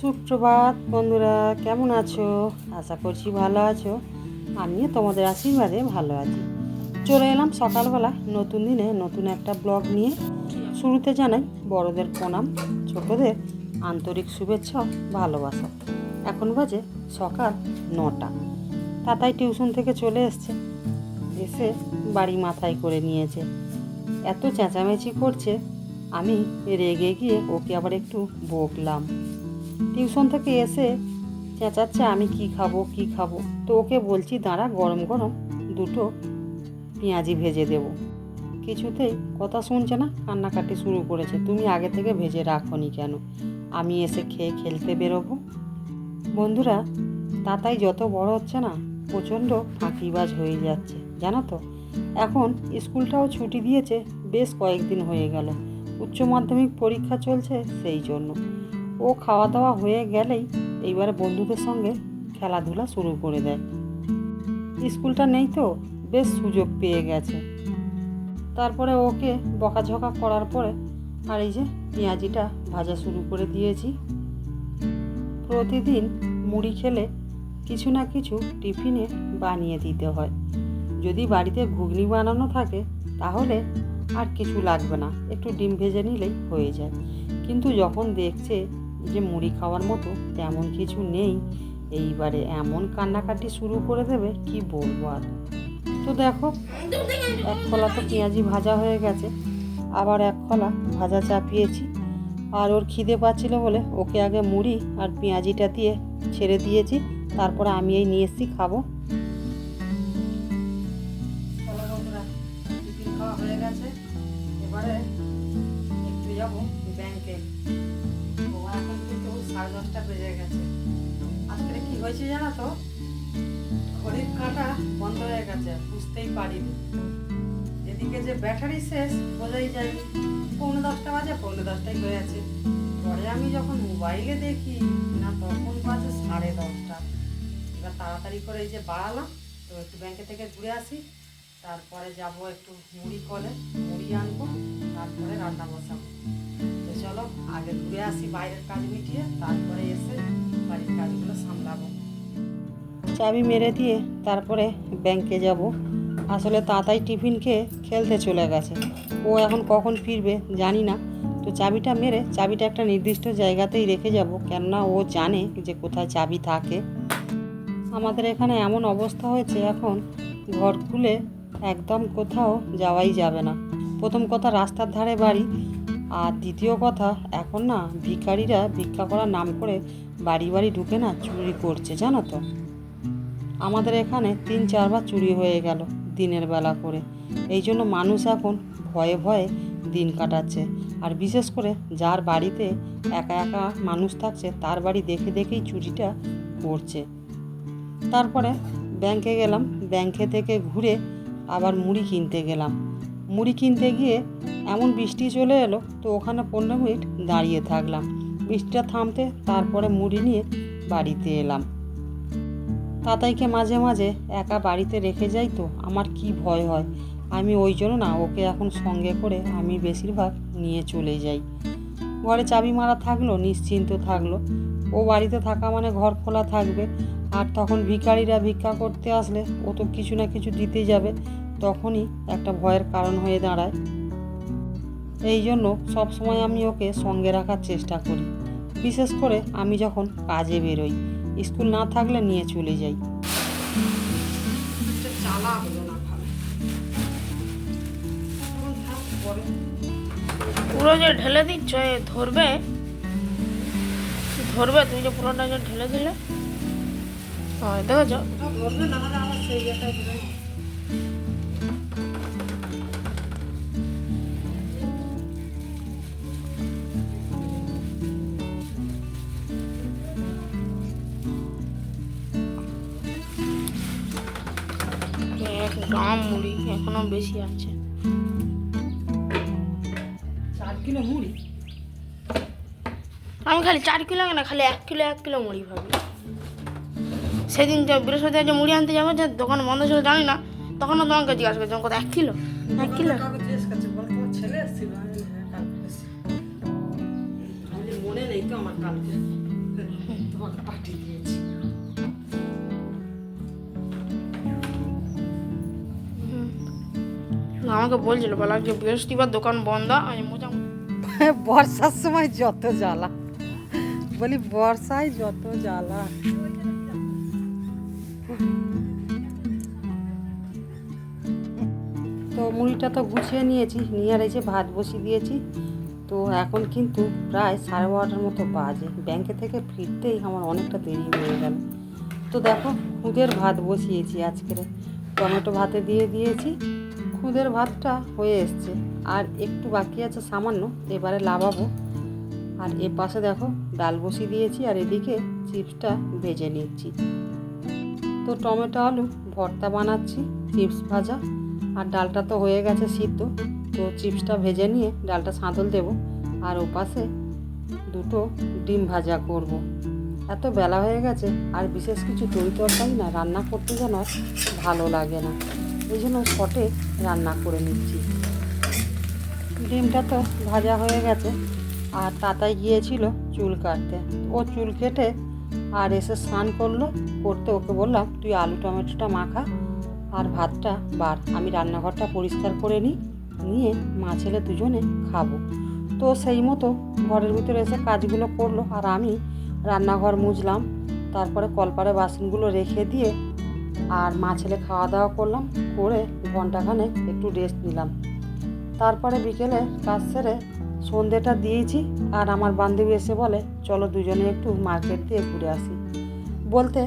সুপ্রভাত বন্ধুরা, কেমন আছো? আশা করছি ভালো আছো। আমিও তোমাদের আশীর্বাদে ভালো আছি। চলে এলাম সকালবেলা নতুন দিনে নতুন একটা ব্লগ নিয়ে। শুরুতে জানাই বড়দের প্রণাম, ছোটদের আন্তরিক শুভেচ্ছা ভালোবাসা। এখন বাজে সকাল নটা। তাতাই টিউশন থেকে চলে এসছে। এসে বাড়ি মাথায় করে নিয়েছে। এত চেঁচামেচি করছে, আমি রেগে গিয়ে ওকে আবার একটু বকলাম। টিউশন থেকে এসে চেঁচাচ্ছে, আমি কি খাব কি খাব? তো ওকে বলছি, দাঁড়া, গরম গরম, দুটো পেঁয়াজি ভেজে দেব। কিছুতেই কথা শুনছে না, কান্নাকাটি শুরু করেছে। তুমি আগে থেকে ভেজে রাখো রাখনি কেন? আমি এসে খেয়ে খেলতে বেরোবো? বন্ধুরা, তাতাই যত বড় হচ্ছে না, প্রচণ্ড ফাঁকিবাজ হয়ে যাচ্ছে, জানো তো? এখন স্কুলটাও ছুটি দিয়েছে, বেশ কয়েকদিন হয়ে গেল। উচ্চ মাধ্যমিক পরীক্ষা চলছে সেই জন্য। ও খাওয়া দাওয়া হয়ে গেলেই এইবারে বন্ধুদের সঙ্গে খেলাধুলা শুরু করে দেয়। স্কুলটা নেই তো, বেশ সুযোগ পেয়ে গেছে। তারপরে ওকে বকাঝকা করার পরে আর এই যে পেঁয়াজিটা ভাজা শুরু করে দিয়েছি। প্রতিদিন মুড়ি খেলে কিছু না কিছু টিফিনে বানিয়ে দিতে হয়। যদি বাড়িতে ঘুগনি বানানো থাকে, তাহলে আর কিছু লাগবে না, একটু ডিম ভেজে নিলেই হয়ে যায়। কিন্তু যখন দেখছে যে মুড়ি খাওয়ার মতো তেমন কিছু নেই। এইবারে এমন কান্নাকাটি শুরু করে দেবে, কি বলব আর? তো দেখো, এক খোলা তো পেঁয়াজি ভাজা হয়ে গেছে, আবার এক খোলা ভাজা চাপিয়েছি। আর ওর খিদে পাচ্ছিল বলে ওকে আগে মুড়ি আর পেঁয়াজিটা দিয়ে ছেড়ে দিয়েছি, তারপরে আমি এই নিয়ে এসেছি, খাব। ব্যাংকে। ও এখন কিন্তু সাড়ে দশটা বেজে গেছে। আজকে কি হয়েছে জানো তো? ঘড়ির কাঁটা বন্ধ হয়ে গেছে বুঝতেই পারিনি। এদিকে যে ব্যাটারি শেষ, বোঝাই যায়নি পৌনে দশটা বাজে, পৌনে দশটাই হয়ে আছে। পরে আমি যখন মোবাইলে দেখি, না, তখন বাজে সাড়ে দশটা। এবার তাড়াতাড়ি করে এই যে বাড়ালাম, তো একটু ব্যাংকে থেকে ঘুরে আসি। তারপরে যাব একটু মুড়ি করে মুড়ি আনব, তারপরে রান্না বসাবো। তো চলো, আগে ঘুরে আসি বাইরের কাজ মিটিয়ে, তারপরে এসে বাড়ির কাজগুলো সামলাবো। চাবি মেরে দিয়ে তারপরে ব্যাংকে যাব। আসলে তাতাই টিফিন খেয়ে খেলতে চলে গেছে। ও এখন কখন ফিরবে জানি না। তো চাবিটা মেরে, চাবিটা একটা নির্দিষ্ট জায়গাতেই রেখে যাব। কেননা ও জানে যে কোথায় চাবি থাকে। আমাদের এখানে এমন অবস্থা হয়েছে এখন, ঘর খুলে একদম কোথাও যাওয়াই যাবে না। প্রথম কথা রাস্তার ধারে বাড়ি আর দ্বিতীয় কথা, এখন না ভিখারিরা ভিক্ষা করার নাম করে বাড়ি বাড়ি ঢুকে না চুরি করছে, জানো তো? আমাদের এখানে তিন চারবার চুরি হয়ে গেল দিনের বেলা করে। এই জন্য মানুষ এখন ভয়ে ভয়ে দিন কাটাচ্ছে। আর বিশেষ করে যার বাড়িতে একা একা মানুষ থাকছে, তার বাড়ি দেখে দেখেই চুরিটা করছে। তারপরে ব্যাংকে গেলাম, ব্যাংকে থেকে ঘুরে আবার মুড়ি কিনতে গেলাম। মুড়ি কিনতে গিয়ে এমন বৃষ্টি চলে এলো তো ওখানে পনেরো মিনিট দাঁড়িয়ে থাকলাম। বৃষ্টিটা থামতে তারপরে মুড়ি নিয়ে বাড়িতে এলাম। তাতাইকে মাঝে মাঝে একা বাড়িতে রেখে যাই তো আমার কি ভয় হয়। আমি ওই জন্য না, ওকে এখন সঙ্গে করে আমি বেশিরভাগ নিয়ে চলে যাই। ঘরে চাবি মারা থাকল, নিশ্চিন্ত থাকল। ও বাড়িতে থাকা মানে ঘর খোলা থাকবে। আর তখন ভিখারিরা ভিক্ষা করতে আসলে ও তো কিছু না কিছু দিতে যাবে। তখনই একটা ভয়ের কারণ হয়ে দাঁড়ায়। এই জন্য সবসময় আমি ওকে সঙ্গে রাখার চেষ্টা করি। বিশেষ করে আমি যখন কাজে বেরোই স্কুল না থাকলে নিয়ে চলে যাই। চালা হলো না পুরো। যে ঢেলে দিচ্ছ এ ধরবে? ধরবে তুমি যে পুরোটা যে ঢেলে দিলে? হয় দেখেছ? ধরবে না হলে সেই এক গ্রাম মুড়ি এখনও বেশি আছে। চার কিলো মুড়ি? আমি খালি চার কিলো না খালি এক কিলো এক কিলো মুড়ি ভাবি। সেদিন যে বৃহস্পতিবার যে মুড়ি আনতে যাব যে দোকান বন্ধ ছিল জানি না তখন তোমাকে জিজ্ঞাসা করছি কত এক কিলো? এক কিলো? হ্যাঁ মনে নেই তো আমার কালকে। তোমাকে পাঠিয়ে দিয়েছি। আমাকে বলছিল, বলা যে বৃহস্পতিবার দোকান বন্ধ, আমি মোটামুটি বর্ষার সময় যত জ্বালা। বলি, বর্ষায় যত জ্বালা। তো মুড়িটা তো গুছিয়ে নিয়েছি, নিয়ে আর এই যে ভাত বসিয়ে দিয়েছি। তো এখন কিন্তু প্রায় সাড়ে বারোটার মতো বাজে। ব্যাংকে থেকে ফিরতেই আমার অনেকটা দেরি হয়ে গেল। তো দেখো খুদের ভাত বসিয়েছি আজকের টমেটো ভাতে দিয়ে দিয়েছি। খুদের ভাতটা হয়ে এসছে। আর একটু বাকি আছে সামান্য, এবারে লাভাবো আর এ পাশে দেখো, ডাল বসিয়ে দিয়েছি আর এদিকে চিপসটা ভেজে নিচ্ছি। তো টমেটো, আলু ভর্তা বানাচ্ছি, চিপস ভাজা। আর ডালটা তো হয়ে গেছে সিদ্ধ, তো চিপসটা ভেজে নিয়ে ডালটা সাঁতল দেবো। আর ও পাশে দুটো ডিম ভাজা করব। এত বেলা হয়ে গেছে, আর বিশেষ কিছু তরি তরকারি না, রান্না করতে যেন ভালো লাগে না। এই জন্য শটে রান্না করে নিচ্ছি। ডিমটা তো ভাজা হয়ে গেছে, আর তাতাই গিয়েছিল চুল কাটতে। ও চুল কেটে আর এসে স্নান করল, করতে ওকে বললাম, তুই আলু টমেটোটা মাখা আর ভাতটা বার। আমি রান্নাঘরটা পরিষ্কার করে নিই নিয়ে মা ছেলে দুজনে খাব। তো সেই মতো ঘরের ভিতরে এসে কাজগুলো করল, আর আমি রান্নাঘর মুছলাম। তারপরে কলপারে বাসনগুলো রেখে দিয়ে আর মা ছেলে খাওয়া দাওয়া করলাম, করে ঘন্টাখানেক একটু রেস্ট নিলাম। তারপরে বিকেলে কাজ সেরে সন্ধেটা দিয়েছি আর আমার বান্ধবী এসে বলে, চলো দুজনে একটু মার্কেট দিয়ে ঘুরে আসি। বলতে,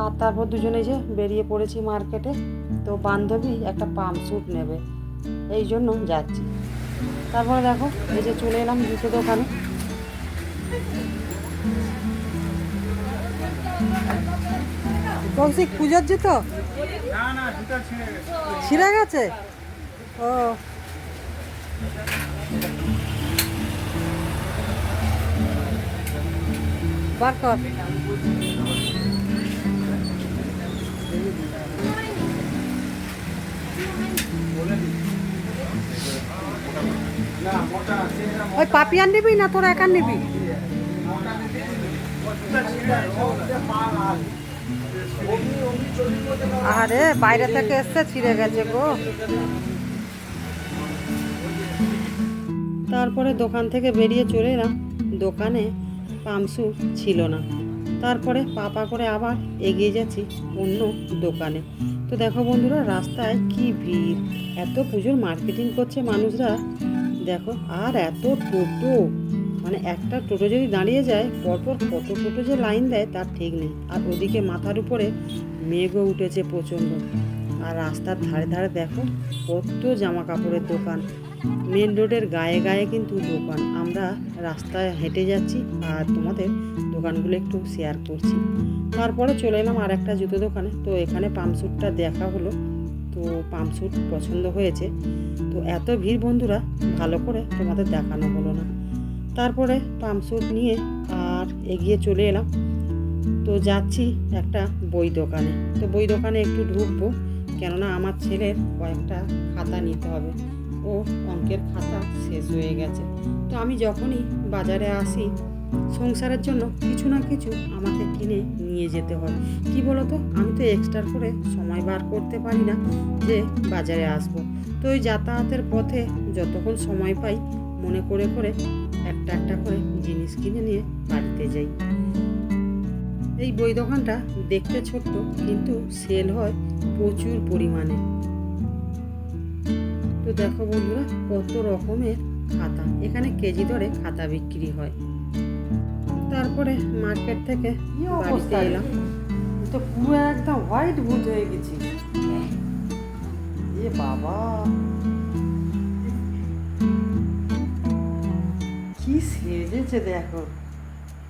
আর তারপর দুজনে যে বেরিয়ে পড়েছি মার্কেটে তো বান্ধবী একটা পাম্প স্যুট নেবে। এই জন্য যাচ্ছি। তারপরে দেখো, এই যে চলে এলাম জুতো দোকানে। কৌশিক পুজোর জুতো? ছিঁড়ে গেছে? ও। বার কর। ওই পাপিয়ান নিবি না তোরা একার নিবি? আরে বাইরে থেকে এসছে, ছিঁড়ে গেছে গো। তারপরে দোকান থেকে বেরিয়ে চলে এলাম। দোকানে পামসু ছিল না। তারপরে পাপা করে আবার এগিয়ে যাচ্ছি অন্য দোকানে। তো দেখো বন্ধুরা, রাস্তায় কি ভিড়। এত পুজোর মার্কেটিং করছে মানুষরা। দেখো, আর এত টোটো। মানে একটা টোটো যদি দাঁড়িয়ে যায়, পরপর কত টোটো যে লাইন দেয় তার ঠিক নেই। আর ওদিকে মাথার উপরে মেঘও উঠেছে প্রচণ্ড। আর রাস্তার ধারে ধারে দেখো, কত জামা কাপড়ের দোকান। মেন রোডের গায়ে গায়ে কিন্তু দোকান। আমরা রাস্তায় হেঁটে যাচ্ছি আর তোমাদের দোকানগুলো একটু শেয়ার করছি। তারপরে চলে এলাম আর একটা জুতো দোকানে। তো এখানে পাম্পস্যুটটা দেখা হলো। তো পাম্পস্যুট পছন্দ হয়েছে। তো এত ভিড় বন্ধুরা, ভালো করে তোমাদের দেখানো হলো না। তারপরে পাম্পস্যুট নিয়ে আর এগিয়ে চলে এলাম। তো যাচ্ছি একটা বই দোকানে। তো বই দোকানে একটু ঢুকবো, কেননা আমার ছেলের কয়েকটা খাতা নিতে হবে। ও অঙ্কের খাতা শেষ হয়ে গেছে। তো আমি যখনই বাজারে আসি, সংসারের জন্য কিছু না কিছু আমাকে কিনে নিয়ে যেতে হয়। কি বলতো? আমি তো এক্সট্রা করে সময় বার করতে পারি না যে বাজারে আসব। তো ওই যাতায়াতের পথে যতক্ষণ সময় পাই, মনে করে করে একটা একটা করে জিনিস কিনে নিয়ে বাড়িতে যাই। এই বই দোকানটা দেখতে ছোট্ট কিন্তু সেল হয় প্রচুর পরিমাণে। তো দেখো বন্ধুরা কত রকমের খাতা। এখানে কেজি দরে খাতা বিক্রি হয়। তারপরে মার্কেট থেকে বাড়িতে এলাম। তো পুরো একদম হোয়াইট ভূত হয়ে গেছি। এ বাবা। কি সেজেছে দেখো।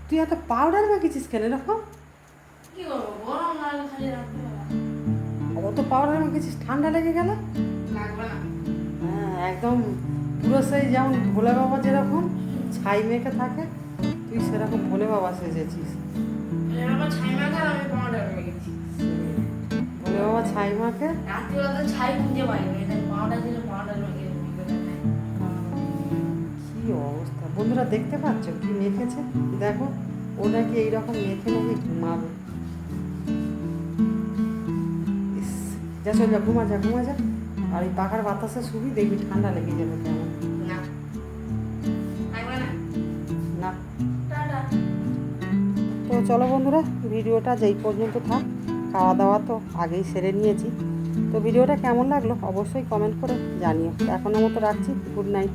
তুই এত পাউডার মাখিছিস কেন এরকম। অত পাউডার মাখিছিস ঠান্ডা লেগে গেল? হ্যাঁ একদম পুরো সেই যেমন ভোলে বাবা যেরকম ছাই মেখে থাকে তুই সেরকম ভোলে বাবা সেজেছিস। ভোলে বাবা ছাই মাখে রাত্রিবেলা ছাই খুঁজে পাই পাউডার দিলে পাউডার মেখে কি অবস্থা? বন্ধুরা দেখতে পাচ্ছ কি মেখেছে? দেখো ও নাকি এইরকম মেখে নাকি ঘুমাবে ইস, যা চল যা ঘুমা যা ঘুমা যা। আর এই পাখার বাতাসে শুবি দেখবি ঠান্ডা লেগে যাবে কেমন। না। তো চলো বন্ধুরা ভিডিওটা যেই পর্যন্ত থাক খাওয়া দাওয়া তো আগেই সেরে নিয়েছি। তো ভিডিওটা কেমন লাগল অবশ্যই কমেন্ট করে জানিও। এখনের মতো রাখছি গুড নাইট